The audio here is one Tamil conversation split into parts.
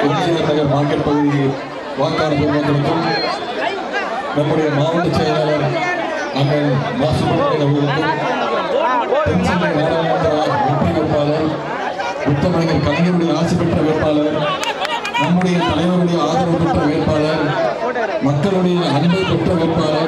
உற்சாக நகர் மார்க்கெட் பகுதி வாக்காளர் பெருமக்களுக்கும் நம்முடைய மாவட்ட செயலாளர் அண்ணன் மாசுபுரன் அவர்களுக்கும் நாடாளுமன்ற வெற்றி வேட்பாளர் உத்தமணிகள் கலைஞருடைய ஆசை பெற்ற வேட்பாளர் நம்முடைய தலைவருடைய ஆதரவு பெற்ற வேட்பாளர் மக்களுடைய அன்பை பெற்ற வேட்பாளர்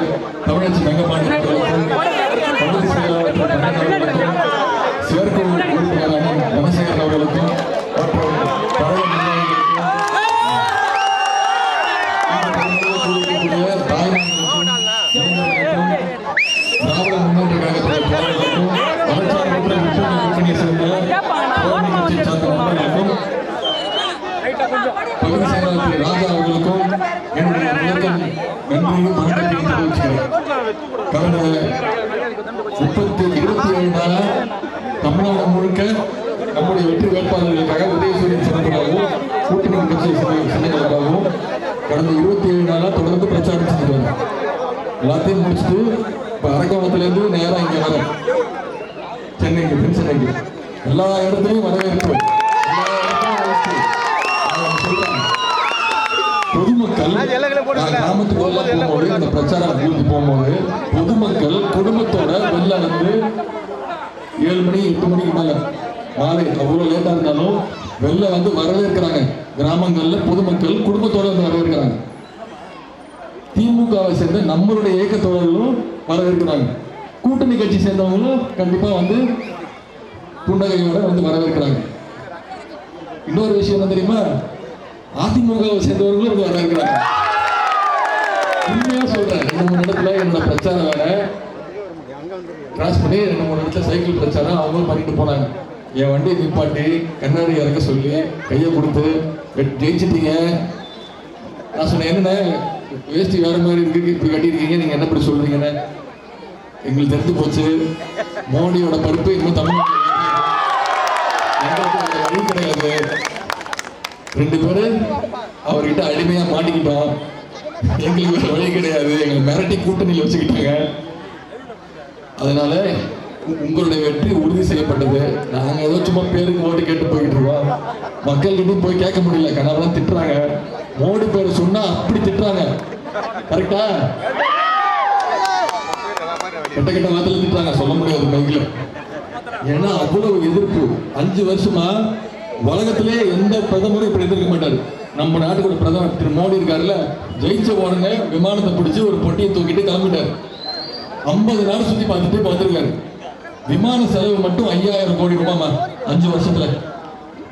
கடந்த முப்பத்தி இருபத்தி ஏழு நாளா தமிழ்நாடு முழுக்க நம்முடைய வெற்றி வேட்பாளர்களுக்காக உதயசூரியன் சிறப்புக்காகவும் கூட்டணி கட்சி சின்னங்களுக்காகவும் கடந்த இருபத்தி ஏழு நாளாக தொடர்ந்து பிரச்சாரம் செஞ்சுட்டு வரோம் எல்லாத்தையும் முடிச்சுட்டு இப்போ அரக்கோணத்துலேருந்து நேராக இங்கே வரேன் சென்னைக்கு தென் சென்னைக்கு. எல்லா இடத்துலையும் வரவேற்பு. போகும்போது இந்த பிரச்சார ஊருக்கு போகும்போது பொதுமக்கள் குடும்பத்தோட வெளில வந்து ஏழு மணி எட்டு மணிக்கு மேல மாலை அவ்வளவு லேட்டா இருந்தாலும் வெளில வந்து வரவேற்கிறாங்க கிராமங்கள்ல பொதுமக்கள் குடும்பத்தோட வந்து வரவேற்கிறாங்க திமுகவை சேர்ந்த நம்மளுடைய இயக்க தோழர்களும் வரவேற்கிறாங்க கூட்டணி கட்சி சேர்ந்தவங்களும் கண்டிப்பா வந்து புன்னகையோட வந்து வரவேற்கிறாங்க இன்னொரு விஷயம் என்ன தெரியுமா? அதிமுகவை சேர்ந்தவர்களும் வந்து வரவேற்கிறாங்க உண்மையா சொல்றேன். ரெண்டு மூணு இடத்துல என்னோட பிரச்சாரம் வேற. கிராஸ் பண்ணி ரெண்டு மூணு இடத்துல சைக்கிள் பிரச்சாரம். அவங்களும் பண்ணிட்டு போனாங்க. என் வண்டியை நிப்பாட்டி கண்ணாடி இறக்க சொல்லி கையை கொடுத்து ஜெயிச்சிட்டீங்க. நான் சொன்னேன் என்னண்ணே? வேஸ்டி வேற மாதிரி இருக்கு. இப்படி கட்டியிருக்கீங்க. நீங்க என்ன இப்படி சொல்றீங்கண்ணே எங்களுக்கு தெரிஞ்சு போச்சு. மோடியோட பருப்பு இன்னும் தமிழ்நாட்டில் கிடையாது. ரெண்டு பேரும் அவர்கிட்ட அடிமையா மாட்டிக்கிட்டோம். எங்களுக்கு வழி கிடையாது. எங்களை மிரட்டி கூட்டணியில் வச்சுக்கிட்டாங்க. அதனால உங்களுடைய வெற்றி உறுதி செய்யப்பட்டது. நாங்க ஏதோ சும்மா பேருக்கு ஓட்டு கேட்டு போயிட்டு இருக்கோம். மக்கள்கிட்டயும் போய் கேட்க முடியல. கணவெல்லாம் திட்டுறாங்க. மோடி பேர் சொன்னா அப்படி திட்டுறாங்க. கரெக்டா கெட்ட கிட்ட வார்த்தையில திட்டுறாங்க. சொல்ல முடியாது மைக்கில். ஏன்னா அவ்வளவு எதிர்ப்பு. அஞ்சு வருஷமா உலகத்திலே எந்த பிரதமரும் இப்படி எதிர்க்க மாட்டாரு. நம்ம நாட்டுக்கு பிரதமர் திரு மோடி இருக்காருல்ல ஜெயிச்ச உடனே விமானத்தை பிடிச்சி ஒரு பொட்டியை தூக்கிட்டு கிளம்பிட்டார். ஐம்பது நாள் சுத்தி பார்த்துட்டு இப்ப வந்திருக்காரு விமான செலவு மட்டும் ஐயாயிரம் கோடி ரூபாமா அஞ்சு வருஷத்துல.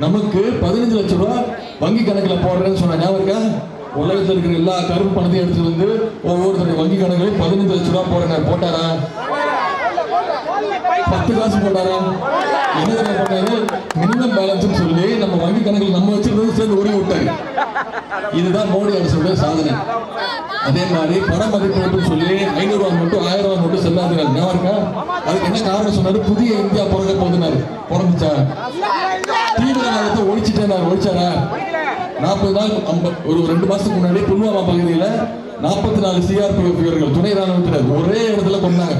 நமக்கு பதினஞ்சு லட்சம் ரூபா வங்கி கணக்குல போடுறேன்னு சொன்ன ஞாபகம் உலகத்தில் இருக்கிற எல்லா கருப்பு பணத்தையும் எடுத்து வந்து ஒவ்வொருத்தருடைய வங்கி கணக்குலையும் பதினஞ்சு லட்சம் ரூபா போடுறேன் போட்டாரா? பத்து காசு போட்டாரா? என்ன பண்ணாரு மினிமம் பேலன்ஸ் சொல்லி நம்ம வங்கி கணக்கில் நம்ம வச்சிருந்தது சேர்ந்து உருவி விட்டாரு இதுதான் மோடி அரசுடைய சாதனை. அதே மாதிரி பண மதிப்பீடு சொல்லி ஐநூறு ரூபா மட்டும் ஆயிரம் ரூபாய் மட்டும் செல்லாதுங்க ஞாபகம் இருக்கா? அதுக்கு என்ன காரணம் சொன்னாரு? புதிய இந்தியா பிறக்க போதுனாரு பிறந்துச்சா? தீவிரவாதத்தை ஒழிச்சிட்டேன்? ஒழிச்சாரா? நாற்பது நாள் ஒரு ரெண்டு மாசத்துக்கு முன்னாடி புல்வாமா பகுதியில நாற்பத்தி நாலு சிஆர்பிஎஃப் வீரர்கள் துணை ராணுவத்தினர் ஒரே இடத்துல கொண்டாங்க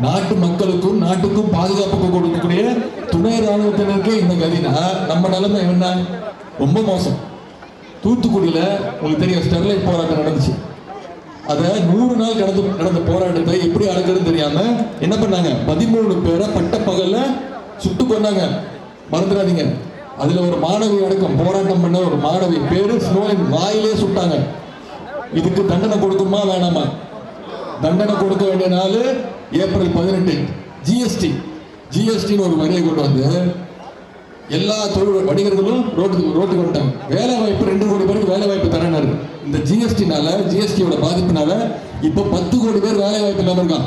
நாட்டு மக்களுக்கும் நாட்டுக்கும் பாதுகாப்புக்கும் கொடுக்கக்கூடிய துணை ராணுவத்தினருக்கு இந்த கதினா நம்ம நிலைமை என்ன? ரொம்ப மோசம். தூத்துக்குடியில் உங்களுக்கு தெரியும் ஸ்டெர்லைட் போராட்டம் நடந்துச்சு. அதை நூறு நாள் கடந்து நடந்த போராட்டத்தை எப்படி அடக்குறதுன்னு தெரியாம என்ன பண்ணாங்க? பதிமூணு பேரை பட்ட பகல்ல சுட்டு கொண்டாங்க மறந்துடாதீங்க. அதுல ஒரு மாணவி அடக்கம் போராட்டம் பண்ண ஒரு மாணவி பேரு ஸ்னோலின் வாயிலே சுட்டாங்க. இதுக்கு தண்டனை கொடுக்குமா வேணாமா? தண்டனை கொடுக்க வேண்டிய நாள் ஏப்ரல் பதினெட்டு. ஜிஎஸ்டி ஜிஎஸ்டின்னு ஒரு வரியை கொண்டு வந்து எல்லா தொழில் வணிகர்களும் ரோட்டுக்கு ரோட்டுக்கு வந்துட்டாங்க. வேலை வாய்ப்பு ரெண்டு கோடி பேருக்கு வேலை வாய்ப்பு தரேனாரு இந்த ஜிஎஸ்டினால ஜிஎஸ்டியோட பாதிப்புனால இப்போ பத்து கோடி பேர் வேலை வாய்ப்பு இல்லாமல் இருக்கான்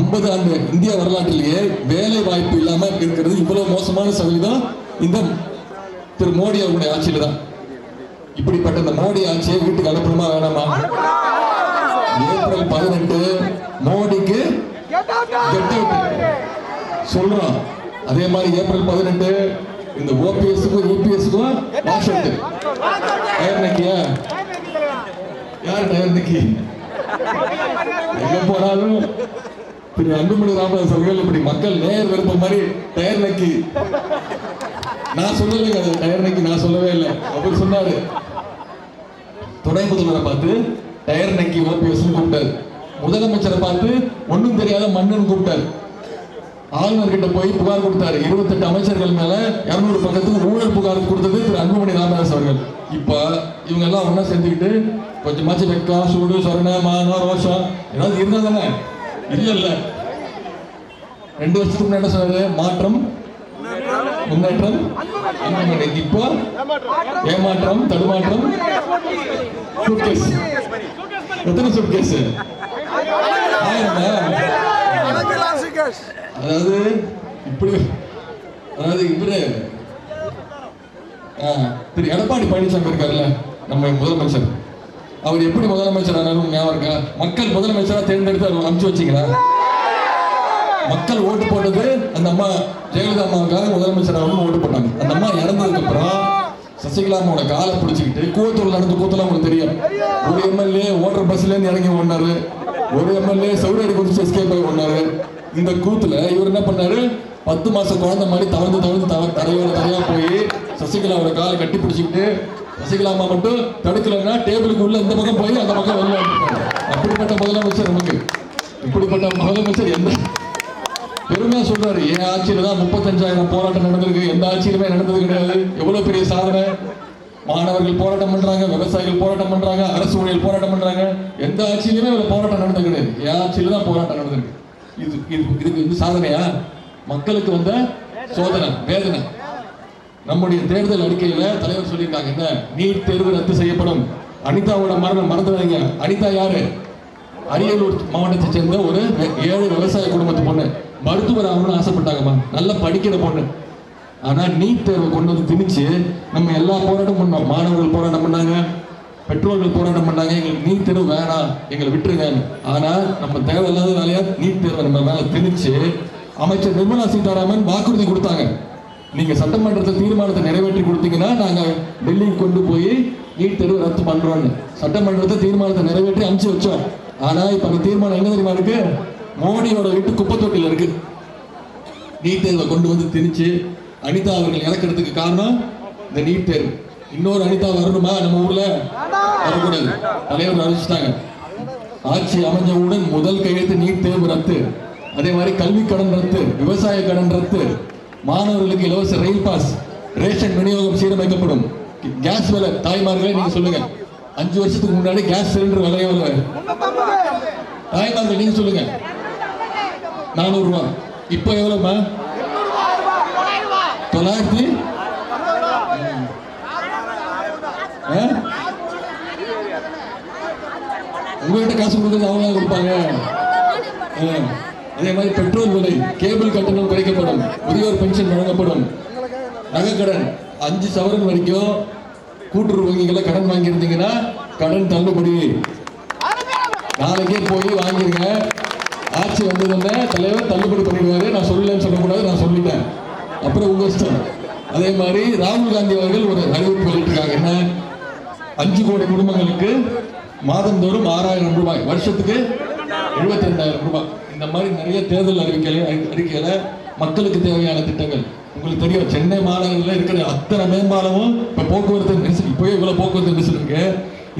ஐம்பது ஆண்டு இந்திய வரலாற்றிலேயே வேலை வாய்ப்பு இல்லாமல் இருக்கிறது இவ்வளவு மோசமான சதவீதம் இந்த திரு மோடி அவருடைய ஆட்சியில் தான். இப்படிப்பட்ட இந்த மோடி ஆட்சியை வீட்டுக்கு அனுப்பணுமா வேணாமா? ஏப்ரல் பதினெட்டு மோடிக்கு சொல்றோம் அதே மாதிரி ஏப்ரல் பதினெட்டு இந்த ஓபிஎஸ்க்கும் யூபிஎஸ்க்கும் வாஷத்து டயர் நிக்கியா? யார் டயர் நிக்கி? எங்க போனாலும் திரு அன்புமணி ராமதாஸ் அவர்கள் இப்படி மக்கள் நேர் விருப்பம் மாதிரி டயர் நக்கி. நான் சொல்லலைங்க அது டயர் நக்கி நான் சொல்லவே இல்லை. அவர் சொன்னாரு. துணை முதல்வரை பார்த்து டயர் நக்கி ஓபிஎஸ் கூப்பிட்டாரு. முதலமைச்சரை பார்த்து ஒன்றும் தெரியாத மண்ணுன்னு கூப்பிட்டாரு. ஆளுநர்கிட்ட போய் புகார் கொடுத்தாரு. இருபத்தெட்டு அமைச்சர்கள் மேல இருநூறு பக்கத்துக்கு ஊழல் புகார் கொடுத்தது திரு அன்புமணி ராமதாஸ் அவர்கள். இப்போ இவங்க எல்லாம் ஒன்றா சேர்ந்துக்கிட்டு கொஞ்சமாச்சும் வெக்கா சூடு சொரண மானம் ரோஷம் ஏதாவது இருந்தா தானே? இல்லை இல்லை ரெண்டு வருஷத்துக்கு முன்னாடி என்ன சொன்னாரு? மாற்றம் முன்னேற்றம் அன்புமணி இப்போ ஏமாற்றம் தடுமாற்றம். சூட்கேஸ் எத்தனை சூட்கேஸ் அதாவது இப்படி அதாவது இவரு ஆ, திரு எடப்பாடி பழனிசாமி இருக்காருல்ல நம்ம முதலமைச்சர். அவர் எப்படி முதலமைச்சர் ஆனாலும் ஞாபகம் இருக்கா? மக்கள் முதலமைச்சரா தேர்ந்தெடுத்து அவர் அனுப்பிச்சு வச்சீங்களா? மக்கள் ஓட்டு போட்டது அந்த அம்மா ஜெயலலிதா அம்மாவுக்காக முதலமைச்சர் ஆகணும்னு ஓட்டு போட்டாங்க. அந்த அம்மா இறந்ததுக்கு அப்புறம் சசிகலா அம்மாவோட காலை பிடிச்சிக்கிட்டு கூவத்தூர்ல நடந்து கூத்தலாம் உங்களுக்கு தெரியும். ஒரு எம்எல்ஏ ஓடுற பஸ்ல இருந்து இறங்கி ஓடினாரு. ஒரு எம்எல்ஏ சவுடி அடி குடிச்சு எஸ்கேப் ஆகி ஓடினாரு. இந்த கூத்துல இவர் என்ன பண்ணாரு? பத்து மாசம் குழந்தை மாதிரி தவழ்ந்து தவழ்ந்து தவ- தரையோட தரையா போய் சசிகலாவோட காலை கட்டி பிடிச்சிக்கிட்டு சசிகலா அம்மா மட்டும் தடுக்கலைன்னா டேபிளுக்கு உள்ள இந்த பக்கம் போய் அந்த பக்கம் வெளியே அப்படிப்பட்ட முதலமைச்சர் நமக்கு. இப்படிப்பட்ட முதலமைச்சர் எந்த பெருமையா சொல்றாரு. என் ஆட்சியில தான் முப்பத்தஞ்சாயிரம் போராட்டம் நடந்திருக்கு. எந்த ஆட்சியிலுமே நடந்தது கிடையாது. எவ்வளவு பெரிய சாதனை? மாணவர்கள் போராட்டம் பண்றாங்க விவசாயிகள் போராட்டம் பண்றாங்க அரசு ஊழியர் போராட்டம் பண்றாங்க. எந்த ஆட்சியிலுமே ஒரு போராட்டம் நடந்தது கிடையாது. என் ஆட்சியில தான் போராட்டம் நடந்திருக்கு. இது இது இதுக்கு வந்து சாதனையா? மக்களுக்கு வந்த சோதனை வேதனை. நம்முடைய தேர்தல் அறிக்கையில தலைவர் சொல்லியிருக்காங்க என்ன? நீட் தேர்வு ரத்து செய்யப்படும். அனிதாவோட மரணம் மறந்துடாதீங்க. அனிதா யாரு? அரியலூர் மாவட்டத்தை சேர்ந்த ஒரு ஏழு விவசாய குடும்பத்து பொண்ணு. மருத்துவர் ஆகணும்னு ஆசைப்பட்டாங்கம்மா. நல்லா படிக்கிற பொண்ணு. ஆனா நீட் தேர்வை கொண்டு வந்து திணிச்சு நம்ம எல்லா போராட்டம் பண்ணோம் மாணவர்கள் போராட்டம் பண்ணாங்க. பெற்றோர்கள் போராட்டம் பண்ணாங்க. எங்களுக்கு நீட் தேர்வு வேணாம். எங்களை விட்டுருங்க. ஆனா நம்ம தேவையில்லாத வேலையா நீட் தேர்வை நம்ம மேல திணிச்சு அமைச்சர் நிர்மலா சீதாராமன் வாக்குறுதி கொடுத்தாங்க. நீங்க சட்டமன்றத்தில் தீர்மானத்தை நிறைவேற்றி கொடுத்தீங்கன்னா நாங்க டெல்லிக்கு கொண்டு போய் நீட் தேர்வு ரத்து பண்றோம்னு. சட்டமன்றத்தை தீர்மானத்தை நிறைவேற்றி அனுப்பிச்சு வச்சோம். ஆனா இப்ப அந்த தீர்மானம் எங்க தெரியுமா இருக்கு? மோடியோட வீட்டு குப்பை தொட்டில இருக்கு. நீட் தேர்வை கொண்டு வந்து திணிச்சு அனிதா அவர்கள் இறக்கிறதுக்கு காரணம் இந்த நீட் தேர்வு இன்னொரு அனிதா வரணுமா நம்ம ஊர்ல? வரக்கூடாது. தலைவர் அறிவிச்சிட்டாங்க ஆட்சி அமைஞ்சவுடன் முதல் கையெழுத்து நீட் தேர்வு ரத்து. அதே மாதிரி கல்வி கடன் ரத்து விவசாய கடன் ரத்து. மாணவர்களுக்கு இலவச ரயில் பாஸ் ரேஷன் விநியோகம் சீரமைக்கப்படும். கேஸ் விலை தாய்மார்களே நீங்க சொல்லுங்க. அஞ்சு வருஷத்துக்கு முன்னாடி கேஸ் சிலிண்டர் விலை தாய்மார்கள் நீங்க சொல்லுங்க. நானூறு இப்போ எவ்வளவுமா தொள்ளாயிரத்தி? ஆ? காசு கொடுக்கறது அவங்க தான் கொடுப்பாங்க அதே மாதிரி பெட்ரோல் விலை கேபிள் கட்டணம் குறைக்கப்படும் முதியோர் பென்ஷன் வழங்கப்படும். நகைக்கடன் அஞ்சு சவரன் வரைக்கும் கூட்டுறவு வங்கிகளை கடன் வாங்கியிருந்தீங்கன்னா கடன் தள்ளுபடி. நாளைக்கே போய் வாங்கிருங்க. ஆட்சி வந்ததுன்னு தலைவர் தள்ளுபடி பண்ணிடுவாரு. நான் சொல்லலன்னு சொல்லக்கூடாது நான் சொல்லிட்டேன். அப்புறம் உங்க இஷ்டம். அதே மாதிரி ராகுல் காந்தி அவர்கள் ஒரு அறிவிப்பு வெளியிட்டிருக்காங்க. என்ன? அஞ்சு கோடி குடும்பங்களுக்கு மாதந்தோறும் ஆறாயிரம் ரூபாய் வருஷத்துக்கு எழுபத்தி ரெண்டாயிரம் ரூபாய். இந்த மாதிரி நிறைய தேர்தல் அறிவிக்கையில அறிக்கையில மக்களுக்கு தேவையான திட்டங்கள். உங்களுக்கு தெரியும் சென்னை மாநகரில் இருக்கிற அத்தனை மேம்பாலமும் இப்போ போக்குவரத்து நெரிசல் இப்போயே இவ்வளோ போக்குவரத்து நெரிசல் இருக்கு.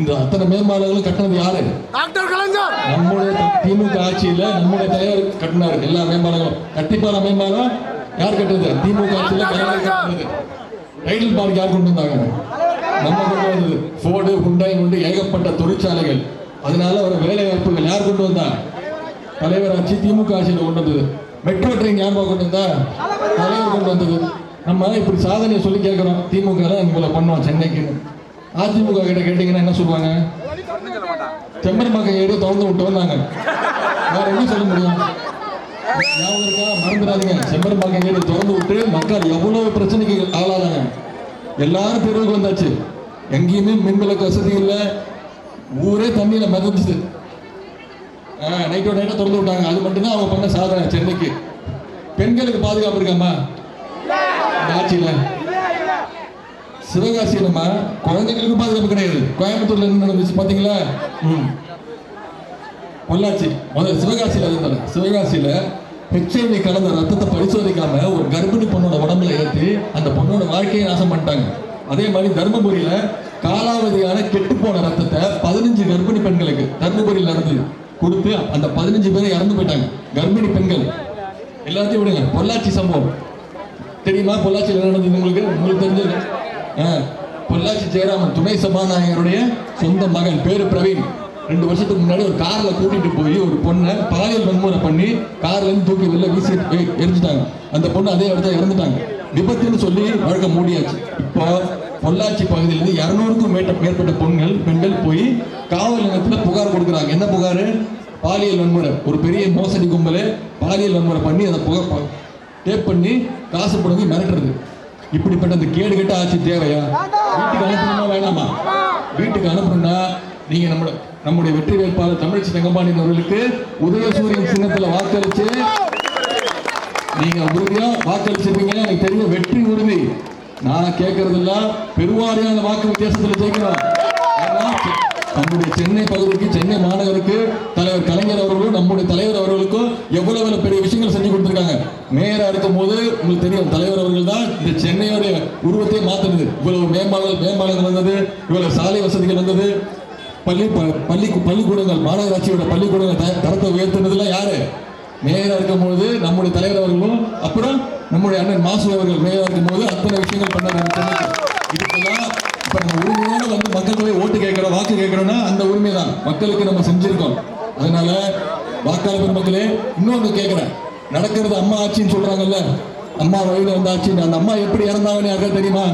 இந்த அத்தனை மேம்பாலங்களும் கட்டினது யாரு? டாக்டர் கலைஞர்! நம்முடைய திமுக ஆட்சியில நம்முடைய தலைவர் கட்டினாரு. எல்லா மேம்பாலங்களும். கட்டிப்பாலம் மேம்பாலம் யார் கட்டுறது திமுக ஆட்சியில கட்டினது. ரைடல் பார்க் யார் கொண்டு வந்தாங்க? நம்ம கொண்டு வந்தது ஃபோர்டு ஹுண்டாய் கொண்டு ஏகப்பட்ட தொழிற்சாலைகள். அதனால வர வேலை வாய்ப்புகள் யார் கொண்டு வந்தா? தலைவர் ஆட்சி திமுக ஆட்சியில கொண்டு வந்தது. மெட்ரோ ட்ரெயின் யார் கொண்டு வந்தா? தலைவர் கொண்டு வந்தது. நம்ம இப்படி சாதனையை சொல்லி கேட்கிறோம். திமுக தான் இவ்வளவு பண்ணோம் சென்னைக்கு அதிமுக கிட்ட கேட்டீங்கன்னா என்ன சொல்லுவாங்க? செம்பரம்பாக்கம் ஏடு திறந்து விட்டு வந்தாங்க. வேற என்ன சொல்ல முடியும்? ஞாபகம் இருக்கா? மறந்துடாதீங்க. செம்பரம்பாக்கம் ஏடு திறந்து விட்டு மக்கள் எவ்வளவு பிரச்சனைக்கு ஆளாதாங்க எல்லாரும் தெருவுக்கு வந்தாச்சு. எங்கேயுமே மின்விளக்கு வசதி இல்லை. ஊரே தண்ணியில் மிதந்துச்சு. நைட்டோட நைட்டை திறந்து விட்டாங்க. அது மட்டும்தான் அவங்க பண்ண சாதனை சென்னைக்கு. பெண்களுக்கு பாதுகாப்பு இருக்காமா? ஆட்சியில் சிவகாசி நம்ம குழந்தைங்களுக்கு பாதுகாப்பு கிடையாது. கோயம்புத்தூர்ல என்ன நடந்துச்சு பாத்தீங்களா? ம். பொள்ளாச்சி. முதல்ல சிவகாசியில இருந்தாங்க சிவகாசியில ஹெச்ஐவி கலந்த ரத்தத்தை பரிசோதிக்காம ஒரு கர்ப்பிணி பொண்ணோட உடம்புல ஏற்றி அந்த பொண்ணோட வாழ்க்கையை நாசம் பண்ணிட்டாங்க. அதே மாதிரி தர்மபுரியில காலாவதியான கெட்டு போன ரத்தத்தை பதினஞ்சு கர்ப்பிணி பெண்களுக்கு தர்மபுரியில் இருந்து கொடுத்து அந்த பதினஞ்சு பேரும் இறந்து போயிட்டாங்க. கர்ப்பிணி பெண்கள். எல்லாத்தையும் விடுங்க. பொள்ளாச்சி சம்பவம். தெரியுமா? பொள்ளாச்சியில் நடந்தது உங்களுக்கு? உங்களுக்கு தெரிஞ்சது? பொள்ளாச்சி ஜெயராமன் துணை சபாநாயகருடைய சொந்த மகன் பேரு பிரவீன். ரெண்டு வருஷத்துக்கு முன்னாடி ஒரு காரில் கூட்டிட்டு போய் ஒரு பொண்ணை பாலியல் வன்முறை பண்ணி கார்லேருந்து தூக்கி வெளில வீசி எ- எரிஞ்சிட்டாங்க. அந்த பொண்ணு அதே இடத்துல இறந்துட்டாங்க. விபத்துன்னு சொல்லி வழக்க மூடியாச்சு. இப்போ பொள்ளாச்சி பகுதியிலிருந்து இரநூறுக்கும் மேட்ட மேற்பட்ட பொண்கள் பெண்கள் போய் காவல் நிலையத்தில் புகார் கொடுக்குறாங்க. என்ன புகார்? பாலியல் வன்முறை. ஒரு பெரிய மோசடி கும்பலே பாலியல் வன்முறை பண்ணி அதை புகை டேப் பண்ணி காசு பிடுங்கி மிரட்டுறது. இப்படிப்பட்ட இந்த கேடு கெட்ட ஆட்சி தேவையா? வீட்டுக்கு அனுப்பணுமா வேணாமா? வீட்டுக்கு அனுப்பணும்னா நீங்க நம்ம நம்முடைய வெற்றி வேட்பாளர் தமிழ்ச்சி தங்கபாணி அவர்களுக்கு உதயசூரியன் சின்னத்துல வாக்களிச்சு நீங்க உறுதியா வாக்களிச்சிருப்பீங்க. எனக்கு தெரியும் வெற்றி உறுதி. நான் கேட்கறதெல்லாம் பெருவாரியான வாக்கு வித்தியாசத்துல ஜெயிக்கிறோம். நம்முடைய சென்னை பகுதிக்கு சென்னை மாநகருக்கு தலைவர் கலைஞர் அவர்களும் நம்முடைய தலைவர் அவர்களுக்கும் எவ்வளவு பெரிய விஷயங்கள் செஞ்சு கொடுத்துருக்காங்க. மேயரா இருக்கும் போது உங்களுக்கு தெரியும் தலைவர் அவர்கள் தான் இந்த சென்னையோட உருவத்தை மாத்தினது. இவ்வளவு மேம்பாலம் மேம்பாலங்கள் வந்தது இவ்வளவு சாலை வசதிகள் வந்தது பள்ளி ப- பள்ளி பள்ளிக்கூடங்கள் மாநகராட்சியோட பள்ளிக்கூடங்கள் த- தரத்தை உயர்த்தினதுலாம் யாரு? மேயரா இருக்கும் போது நம்முடைய தலைவர் அவர்களும் அப்புறம் நம்முடைய அண்ணன் மாசு அவர்கள் மேயரா இருக்கும் போது அத்தனை விஷயங்கள் பண்ண இதுக்கெல்லாம் இப்ப நம்ம உரிமையோட வந்து மக்கள் வாக்கு அந்த உரிமை தான் மக்களுக்கு நம்ம செஞ்சிருக்கோம். அதனால வாக்காளர் பெருமக்களே இன்னொன்று கேட்குறேன். நடக்கிறது அம்மா ஆட்சின்னு சொல்றாங்கல்ல? அம்மா வழியில வந்த ஆட்சி. அந்த அம்மா எப்படி இறந்தாங்கன்னு யாருக்கா தெரியுமா?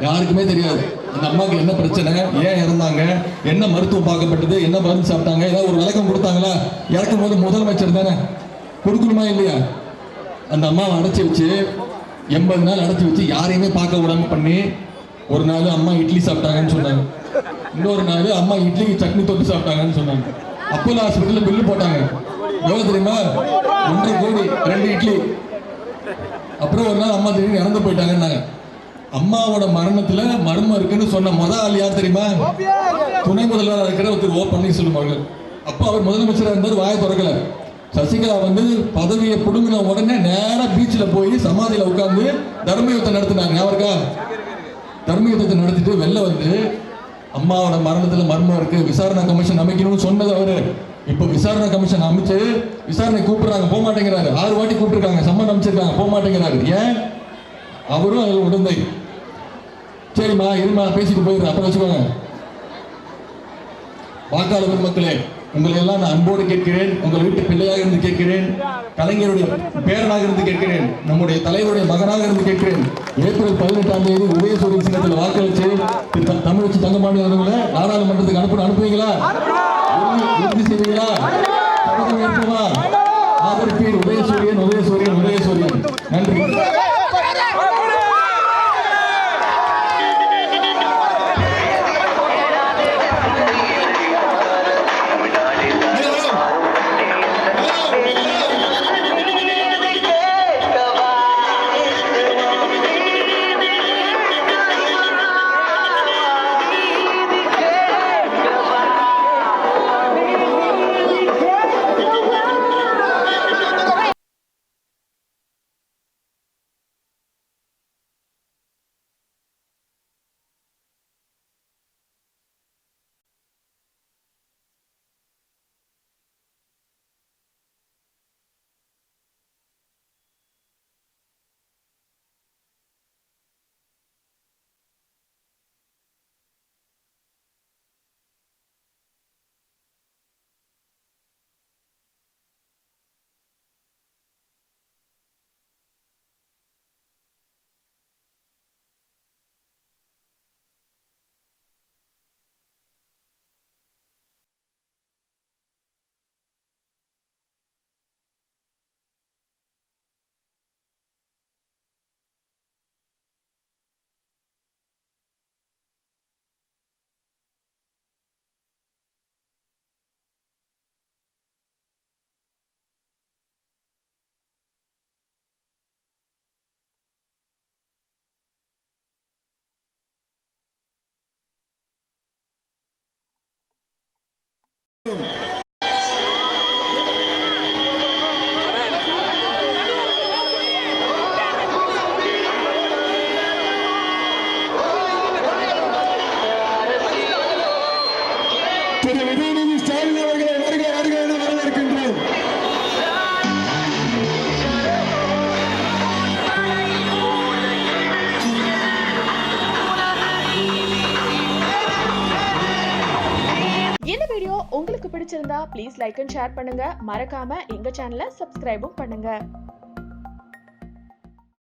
யாருக்குமே தெரியாது. அந்த அம்மாவுக்கு என்ன பிரச்சனை? ஏன் இறந்தாங்க? என்ன மருத்துவம் பார்க்கப்பட்டது? என்ன மருந்து சாப்பிட்டாங்க? ஏதாவது ஒரு விளக்கம் கொடுத்தாங்களா? இறக்கும் போது முதலமைச்சர் தானே? கொடுக்கணுமா இல்லையா? அந்த அம்மாவை அடைச்சி வச்சு எண்பது நாள் அடைச்சி வச்சு யாரையுமே பார்க்க விடாம பண்ணி ஒரு நாள் அம்மா இட்லி சாப்பிட்டாங்கன்னு சொன்னாங்க. இன்னொரு நாள் அம்மா இட்லிக்கு சட்னி தொட்டு சாப்பிட்டாங்கன்னு சொன்னாங்க. அப்போலோ ஹாஸ்பிட்டலில் பில்லு போட்டாங்க. எவ்வளோ தெரியுமா? ஒன்றரை கோடி ரெண்டு இட்லி. அப்புறம் ஒரு நாள் அம்மா திடீர்னு இறந்து போயிட்டாங்கன்னாங்க. அம்மாவோட மரணத்துல மர்மம் இருக்குன்னு சொன்ன முத ஆள் யார் தெரியுமா? துணை முதல்வராக இருக்கிற ஒருத்தர் ஓ பன்னீர்செல்வம் அவர்கள். அப்போ அவர் முதலமைச்சராக இருந்தார் வாயை திறக்கல. சசிகலா வந்து பதவியை பிடுங்கின உடனே நேராக பீச்சில் போய் சமாதியில் உட்காந்து தர்மயுத்தம் நடத்தினாங்க. ஞாபகம் இருக்கா? தர்ம யுத்தத்தை நடத்திட்டு வெளில வந்து அம்மாவோட மரணத்தில் மர்மம் இருக்கு விசாரணை கமிஷன் அமைக்கணும்னு சொன்னது அவரு. இப்போ விசாரணை கமிஷன் அமைச்சு விசாரணை கூப்பிடுறாங்க போக மாட்டேங்கிறாரு. ஆறு வாட்டி கூப்பிட்டுருக்காங்க சம்மன் அமைச்சிருக்காங்க போக மாட்டேங்கிறாரு. ஏன்? அவரும் அதில் உடந்தை. சரிம்மா இருமா பேசிட்டு போயிடுறேன். அப்புறம் வச்சுக்கோங்க. வாக்காளர் பெருமக்களே உங்களை எல்லாம் நான் அன்போடு கேட்கிறேன். உங்கள் வீட்டு பிள்ளையாக இருந்து கேட்கிறேன். கலைஞருடைய பேரனாக இருந்து கேட்கிறேன். நம்முடைய தலைவருடைய மகனாக இருந்து கேட்கிறேன். ஏப்ரல் பதினெட்டாம் தேதி உதயசூரியன் சின்னத்தில் வாக்களிச்சு திரு தமிழச்சி தங்கமாண்டி அவர்களை நாடாளுமன்றத்துக்கு அனுப்ப அனுப்புவீங்களா? உறுதி செய்வீங்களா? சபதம் உதயசூரியன் உதயசூரியன் உதயசூரியன். நன்றி. ப்ளீஸ் லைக் அண்ட் ஷேர் பண்ணுங்க. மறக்காம எங்க சேனலை சப்ஸ்கிரைபும் பண்ணுங்க.